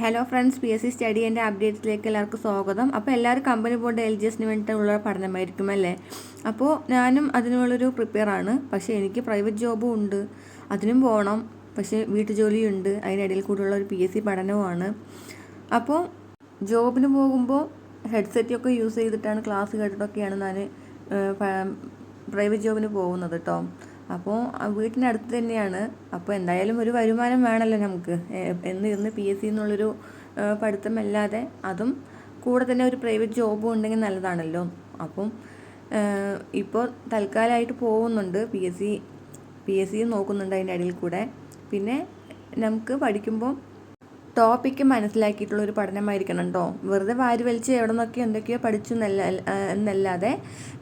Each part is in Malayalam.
Hello friends P S C study എന്റെ അപ്ഡേറ്റ്സിലേക്ക് എല്ലാവർക്കും സ്വാഗതം. അപ്പോൾ എല്ലാവരും കമ്പനി ബോർഡ് എൽ ജി എസിന് വേണ്ടിയിട്ടുള്ള പഠനമായിരിക്കും അല്ലേ? അപ്പോൾ ഞാനും അതിനുള്ളൊരു പ്രിപ്പയർ ആണ്. പക്ഷേ എനിക്ക് പ്രൈവറ്റ് ജോബും ഉണ്ട്. അതിനും പോകണം പക്ഷേ വീട്ടുജോലിയുണ്ട്. അതിനിടയിൽ കൂടെയുള്ള ഒരു പി എസ് സി പഠനവുമാണ് അപ്പോൾ ജോബിന് പോകുമ്പോൾ ഹെഡ്സെറ്റൊക്കെ യൂസ് ചെയ്തിട്ടാണ് ക്ലാസ് കേട്ടിട്ടൊക്കെയാണ് ഞാൻ പ്രൈവറ്റ് ജോബിന് പോകുന്നത് കേട്ടോ അപ്പോൾ വീട്ടിനടുത്ത് തന്നെയാണ്. അപ്പോൾ എന്തായാലും ഒരു വരുമാനം വേണമല്ലോ നമുക്ക്. എന്ന് ഇന്ന് പി എസ് സി എന്നുള്ളൊരു പഠിത്തമല്ലാതെ അതും കൂടെ തന്നെ ഒരു പ്രൈവറ്റ് ജോബും ഉണ്ടെങ്കിൽ നല്ലതാണല്ലോ. അപ്പം ഇപ്പോൾ തൽക്കാലമായിട്ട് പോകുന്നുണ്ട് P S C P S C നോക്കുന്നുണ്ട് അതിന്റെ ഇടയിൽ കൂടെ. പിന്നെ നമുക്ക് പഠിക്കുമ്പോൾ ടോപ്പിക്ക് മനസ്സിലാക്കിയിട്ടുള്ള ഒരു പഠനമായിരിക്കണം കേട്ടോ വെറുതെ വാരി വലിച്ച് എവിടെ നിന്നൊക്കെ എന്തൊക്കെയോ പഠിച്ചു എന്നല്ല എന്നല്ലാതെ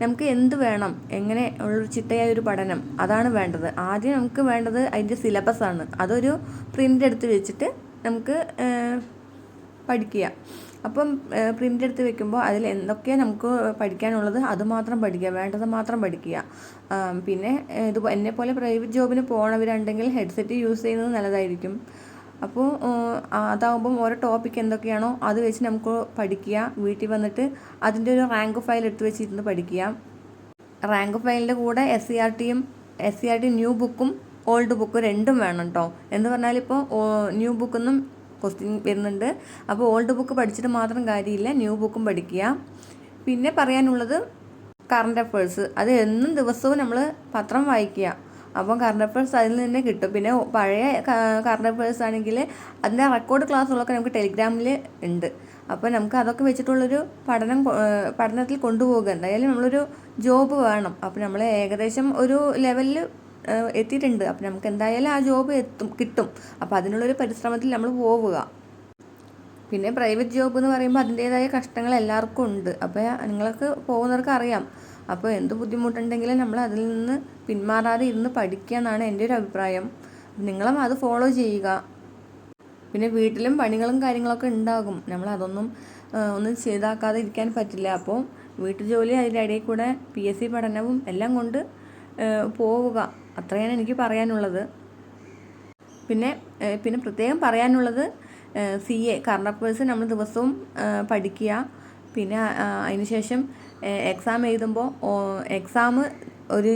നമുക്ക് എന്ത് വേണം? എങ്ങനെ ഉള്ളൊരു ചിട്ടയായ ഒരു പഠനം അതാണ് വേണ്ടത്. ആദ്യം നമുക്ക് വേണ്ടത് അതിന്റെ സിലബസ് ആണ്. അതൊരു പ്രിന്റ് എടുത്ത് വെച്ചിട്ട് നമുക്ക് പഠിക്കുക. അപ്പം പ്രിന്റ് എടുത്ത് വെക്കുമ്പോൾ അതിൽ എന്തൊക്കെയാണ് നമുക്ക് പഠിക്കാനുള്ളത് അതുമാത്രം പഠിക്കുക. വേണ്ടത് മാത്രം പഠിക്കുക. പിന്നെ ഇത് പോലെ പ്രൈവറ്റ് ജോബിന് പോകണവരുണ്ടെങ്കിൽ ഹെഡ്സെറ്റ് യൂസ് ചെയ്യുന്നത് നല്ലതായിരിക്കും. അപ്പോൾ അതാകുമ്പം ഓരോ ടോപ്പിക് എന്തൊക്കെയാണോ അത് വെച്ച് നമുക്ക് പഠിക്കുക. വീട്ടിൽ വന്നിട്ട് അതിന്റെ ഒരു റാങ്ക് ഫയൽ എടുത്ത് വെച്ചിരുന്ന് പഠിക്കുക. റാങ്ക് ഫയലിന്റെ കൂടെ എസ് സി ആർ ടിയും S C R T new ബുക്കും ഓൾഡ് ബുക്കും രണ്ടും വേണം കേട്ടോ എന്ന് പറഞ്ഞാൽ ഇപ്പോൾ ന്യൂ ബുക്കൊന്നും ക്വസ്റ്റ്യൻ വരുന്നുണ്ട്. അപ്പോൾ ഓൾഡ് ബുക്ക് പഠിച്ചിട്ട് മാത്രം കാര്യമില്ല ന്യൂ ബുക്കും പഠിക്കുക. പിന്നെ പറയാനുള്ളത് കറണ്ട് അഫേഴ്സ് അത് എന്നും ദിവസവും നമ്മൾ പത്രം വായിക്കുക. അപ്പം കറണ്ട് അഫയേഴ്സ് അതിൽ നിന്ന് കിട്ടും. പിന്നെ പഴയ കറണ്ട് അഫയേഴ്സ് ആണെങ്കിൽ അതിന്റെ റെക്കോർഡ് ക്ലാസ്സുകളൊക്കെ നമുക്ക് ടെലിഗ്രാമിൽ ഉണ്ട്. അപ്പോൾ നമുക്ക് അതൊക്കെ വെച്ചിട്ടുള്ളൊരു പഠനം പഠനത്തിൽ കൊണ്ടുപോകുക എന്തായാലും നമ്മളൊരു ജോബ് വേണം. അപ്പോൾ നമ്മൾ ഏകദേശം ഒരു ലെവലിൽ എത്തിയിട്ടുണ്ട്. അപ്പോൾ നമുക്ക് എന്തായാലും ആ ജോബ് എത്തും കിട്ടും. അപ്പോൾ അതിനുള്ളൊരു പരിശ്രമത്തിൽ നമ്മൾ പോവുക. പിന്നെ പ്രൈവറ്റ് ജോബ് എന്ന് പറയുമ്പോൾ അതിന്റേതായ കഷ്ടങ്ങൾ എല്ലാവർക്കും ഉണ്ട്. അപ്പോൾ നിങ്ങൾക്ക് പോകുന്നവർക്ക് അറിയാം. അപ്പോൾ എന്ത് ബുദ്ധിമുട്ടുണ്ടെങ്കിലും നമ്മൾ അതിൽ നിന്ന് പിന്മാറാതെ ഇരുന്ന് പഠിക്കുക എന്നാണ് എന്റെ ഒരു അഭിപ്രായം. നിങ്ങളും അത് ഫോളോ ചെയ്യുക. പിന്നെ വീട്ടിലും പണികളും കാര്യങ്ങളൊക്കെ ഉണ്ടാകും. നമ്മൾ അതൊന്നും ഒന്നും ചെയ്താക്കാതെ ഇരിക്കാൻ പറ്റില്ല. അപ്പോൾ വീട്ടുജോലി അതിന്റെ ഇടയിൽ കൂടെ പി എസ് സി പഠനവും എല്ലാം കൊണ്ട് പോവുക. അത്രയാണ് എനിക്ക് പറയാനുള്ളത്. പിന്നെ പിന്നെ പ്രത്യേകം പറയാനുള്ളത് സി എ കറണ്ട് അഫയേഴ്സ് നമ്മൾ ദിവസവും പഠിക്കുക. പിന്നെ അതിനുശേഷം എക്സാം എഴുതുമ്പോൾ എക്സാം ഒരു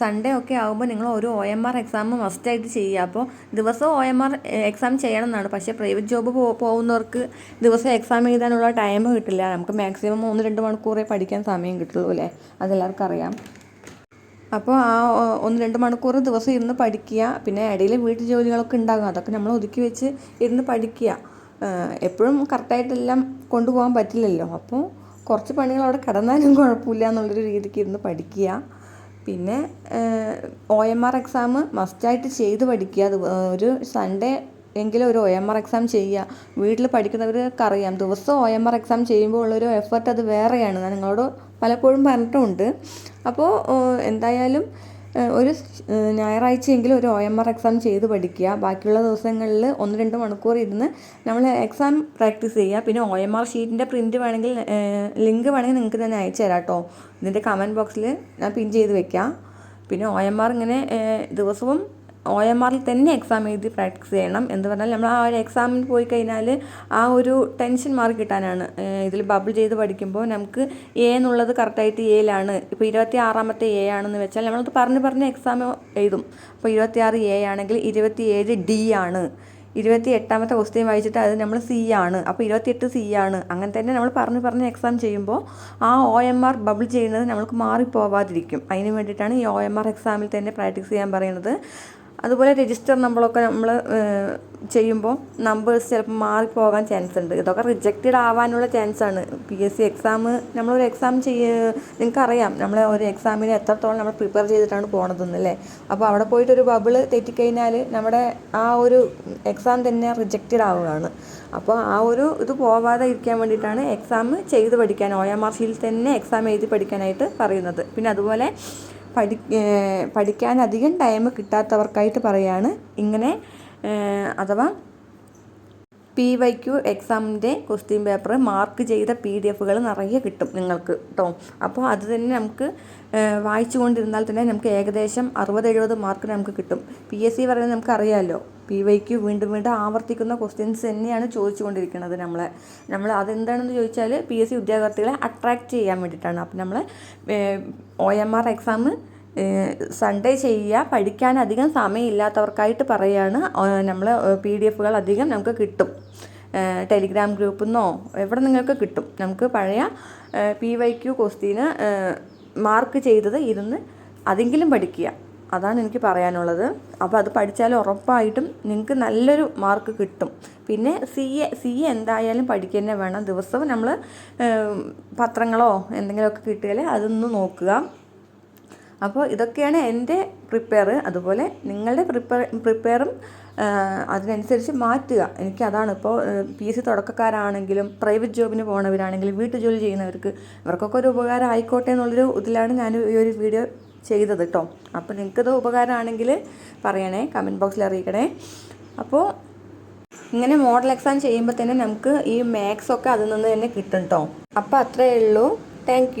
സൺഡേ ഒക്കെ ആകുമ്പോൾ നിങ്ങൾ ഒരു ഒ എം ആർ എക്സാം മസ്റ്റായിട്ട് ചെയ്യുക. അപ്പോൾ ദിവസവും ഒ എം ആർ എക്സാം ചെയ്യണം എന്നാണ്. പക്ഷേ പ്രൈവറ്റ് ജോബ് പോകുന്നവർക്ക് ദിവസം എക്സാം എഴുതാനുള്ള ടൈം കിട്ടില്ല. നമുക്ക് മാക്സിമം മൂന്ന് രണ്ട് മണിക്കൂറേ പഠിക്കാൻ സമയം കിട്ടുള്ളൂ അല്ലേ? അതെല്ലാവർക്കും അറിയാം. അപ്പോൾ ആ ഒന്ന് രണ്ട് മണിക്കൂർ ദിവസം ഇരുന്ന് പഠിക്കുക. പിന്നെ ഇടയിൽ വീട്ടു ജോലികളൊക്കെ ഉണ്ടാകും. അതൊക്കെ നമ്മൾ ഒതുക്കി വെച്ച് ഇരുന്ന് പഠിക്കുക. എപ്പോഴും കറക്റ്റായിട്ടെല്ലാം കൊണ്ടുപോകാൻ പറ്റില്ലല്ലോ. അപ്പോൾ കുറച്ച് പണികൾ അവിടെ കടന്നാലും കുഴപ്പമില്ല എന്നുള്ളൊരു രീതിക്ക് ഇരുന്ന് പഠിക്കുക. പിന്നെ ഒ എം ആർ എക്സാം മസ്റ്റായിട്ട് ചെയ്ത് പഠിക്കുക. അത് ഒരു സൺഡേ എങ്കിലും ഒരു ഒ എം ആർ എക്സാം ചെയ്യുക. വീട്ടിൽ പഠിക്കുന്നവർക്ക് അറിയാം. ദിവസവും ഒ എം ആർ എക്സാം ചെയ്യുമ്പോൾ ഉള്ളൊരു എഫർട്ട് അത് വേറെയാണ്. ഞാൻ നിങ്ങളോട് പലപ്പോഴും പറഞ്ഞിട്ടുമുണ്ട് അപ്പോൾ എന്തായാലും ഒരു ഞായറാഴ്ചയെങ്കിലും ഒരു ഒ എം ആർ എക്സാം ചെയ്ത് പഠിക്കുക. ബാക്കിയുള്ള ദിവസങ്ങളിൽ ഒന്ന് രണ്ട് മണിക്കൂർ ഇരുന്ന് നമ്മൾ എക്സാം പ്രാക്ടീസ് ചെയ്യുക. പിന്നെ ഒ എം ആർ ഷീറ്റിന്റെ പ്രിന്റ് വേണമെങ്കിൽ ലിങ്ക് വേണമെങ്കിൽ നിങ്ങൾക്ക് തന്നെ അയച്ചു തരാം കേട്ടോ. ഇതിന്റെ കമന്റ് ബോക്സിൽ ഞാൻ പിൻ ചെയ്ത് വെക്കാം. പിന്നെ ഒ എം ആർ ഇങ്ങനെ ദിവസവും ഒ എം ആറിൽ തന്നെ എക്സാം എഴുതി പ്രാക്ടീസ് ചെയ്യണം എന്ന് പറഞ്ഞാൽ നമ്മൾ ആ ഒരു എക്സാമിന് പോയി കഴിഞ്ഞാൽ ആ ഒരു ടെൻഷൻ മാർക്ക് കിട്ടാനാണ്. ഇതിൽ ബബിൾ ചെയ്ത് പഠിക്കുമ്പോൾ നമുക്ക് എ എന്നുള്ളത് കറക്റ്റായിട്ട് എയിലാണ് ഇപ്പോൾ ഇരുപത്തി ആറാമത്തെ എ ആണെന്ന് വെച്ചാൽ നമ്മളത് പറഞ്ഞ് പറഞ്ഞ് എക്സാം എഴുതും. അപ്പോൾ ഇരുപത്തി ആറ് എ ആണെങ്കിൽ ഇരുപത്തി ഏഴ് ഡി ആണ്. ഇരുപത്തി എട്ടാമത്തെ ക്വസ്റ്റ്യൻ വായിച്ചിട്ട് അത് നമ്മൾ സി ആണ്. അപ്പോൾ ഇരുപത്തിയെട്ട് സി ആണ്. അങ്ങനെ തന്നെ നമ്മൾ പറഞ്ഞ് പറഞ്ഞ് എക്സാം ചെയ്യുമ്പോൾ ആ ഒ എം ആർ ബബിൾ ചെയ്യുന്നത് നമ്മൾക്ക് മാറിപ്പോവാതിരിക്കും. അതിന് വേണ്ടിയിട്ടാണ് ഈ ഒ എം ആർ എക്സാമിൽ തന്നെ പ്രാക്ടീസ് ചെയ്യാൻ പറയുന്നത്. അതുപോലെ രജിസ്റ്റർ നമ്മളൊക്കെ നമ്മൾ ചെയ്യുമ്പോൾ നമ്പേഴ്സ് ചിലപ്പോൾ മാറിപ്പോകാൻ ചാൻസ് ഉണ്ട്. ഇതൊക്കെ റിജക്റ്റഡ് ആവാനുള്ള ചാൻസ് ആണ്. പി എസ് സി എക്സാം നമ്മളൊരു എക്സാം ചെയ്യ നിങ്ങൾക്കറിയാം. നമ്മൾ ഒരു എക്സാമിന് എത്രത്തോളം നമ്മൾ പ്രിപ്പയർ ചെയ്തിട്ടാണ് പോണതെന്ന് അല്ലേ? അപ്പോൾ അവിടെ പോയിട്ടൊരു ബബിൾ തെറ്റിക്കഴിഞ്ഞാൽ നമ്മുടെ ആ ഒരു എക്സാം തന്നെ റിജക്റ്റഡ് ആവുകയാണ്. അപ്പോൾ ആ ഒരു ഇത് പോവാതെ ഇരിക്കാൻ വേണ്ടിയിട്ടാണ് എക്സാം ചെയ്ത് പഠിക്കാൻ ഒ എം ആർ സിയിൽ തന്നെ എക്സാം എഴുതി പഠിക്കാനായിട്ട് പറയുന്നത്. പിന്നെ അതുപോലെ പഠി പഠിക്കാൻ അധികം ടൈം കിട്ടാത്തവർക്കായിട്ട് പറയുകയാണ് ഇങ്ങനെ അഥവാ പി വൈ ക്യു എക്സാമിന്റെ ക്വസ്റ്റ്യൻ പേപ്പർ മാർക്ക് ചെയ്ത പി ഡി എഫുകൾ നിറയെ കിട്ടും നിങ്ങൾക്ക് കേട്ടോ അപ്പോൾ അത് തന്നെ നമുക്ക് വായിച്ചു കൊണ്ടിരുന്നാൽ തന്നെ നമുക്ക് ഏകദേശം അറുപത് എഴുപത് മാർക്ക് നമുക്ക് കിട്ടും. പി എസ് സി പറയുന്നത് നമുക്ക് അറിയാമല്ലോ പി വൈക്ക് വീണ്ടും വീണ്ടും ആവർത്തിക്കുന്ന ക്വസ്റ്റ്യൻസ് തന്നെയാണ് ചോദിച്ചുകൊണ്ടിരിക്കുന്നത് നമ്മളെ. നമ്മൾ അതെന്താണെന്ന് ചോദിച്ചാൽ പി എസ് സി ഉദ്യോഗാർത്ഥികളെ അട്രാക്റ്റ് ചെയ്യാൻ വേണ്ടിയിട്ടാണ്. അപ്പം നമ്മൾ O M R exam Sunday ചെയ്യുക. പഠിക്കാൻ അധികം സമയമില്ലാത്തവർക്കായിട്ട് പറയുകയാണ് നമ്മൾ പി ഡി എഫുകൾ അധികം നമുക്ക് കിട്ടും. ടെലിഗ്രാം ഗ്രൂപ്പിൽ നിന്നോ എവിടെ നിങ്ങൾക്ക് കിട്ടും. നമുക്ക് പഴയ പി വൈ ക്യു ക്വസ്റ്റീന് മാർക്ക് ചെയ്തത് ഇരുന്ന് അതെങ്കിലും പഠിക്കുക. അതാണ് എനിക്ക് പറയാനുള്ളത്. അപ്പോൾ അത് പഠിച്ചാൽ ഉറപ്പായിട്ടും നിങ്ങൾക്ക് നല്ലൊരു മാർക്ക് കിട്ടും. പിന്നെ സി എ സി എ എന്തായാലും പഠിക്കുക വേണം. ദിവസവും നമ്മൾ പത്രങ്ങളോ എന്തെങ്കിലുമൊക്കെ കിട്ടിയാൽ അതൊന്ന് നോക്കുക. അപ്പോൾ ഇതൊക്കെയാണ് എന്റെ പ്രിപ്പയർ. അതുപോലെ നിങ്ങളുടെ പ്രിപ്പയർ പ്രിപ്പയറും അതിനനുസരിച്ച് മാറ്റുക. എനിക്ക് അതാണ് ഇപ്പോൾ പി എസ് സി തുടക്കക്കാരാണെങ്കിലും പ്രൈവറ്റ് ജോബിന് പോണവരാണെങ്കിലും വീട്ടു ജോലി ചെയ്യുന്നവർക്ക് ഇവർക്കൊക്കെ ഒരു ഉപകാരം ആയിക്കോട്ടെ എന്നുള്ളൊരു ഇതിലാണ് ഞാൻ ഈ ഒരു വീഡിയോ ചെയ്തത് കേട്ടോ അപ്പോൾ നിങ്ങൾക്കത് ഉപകാരമാണെങ്കിൽ പറയണേ കമന്റ് ബോക്സിൽ അറിയിക്കണേ. അപ്പോൾ ഇങ്ങനെ മോഡൽ എക്സാം ചെയ്യുമ്പോൾ തന്നെ നമുക്ക് ഈ മാത്സ് ഒക്കെ അതിൽ നിന്ന് തന്നെ കിട്ടും കേട്ടോ അപ്പോൾ അത്രയേ ഉള്ളൂ. താങ്ക്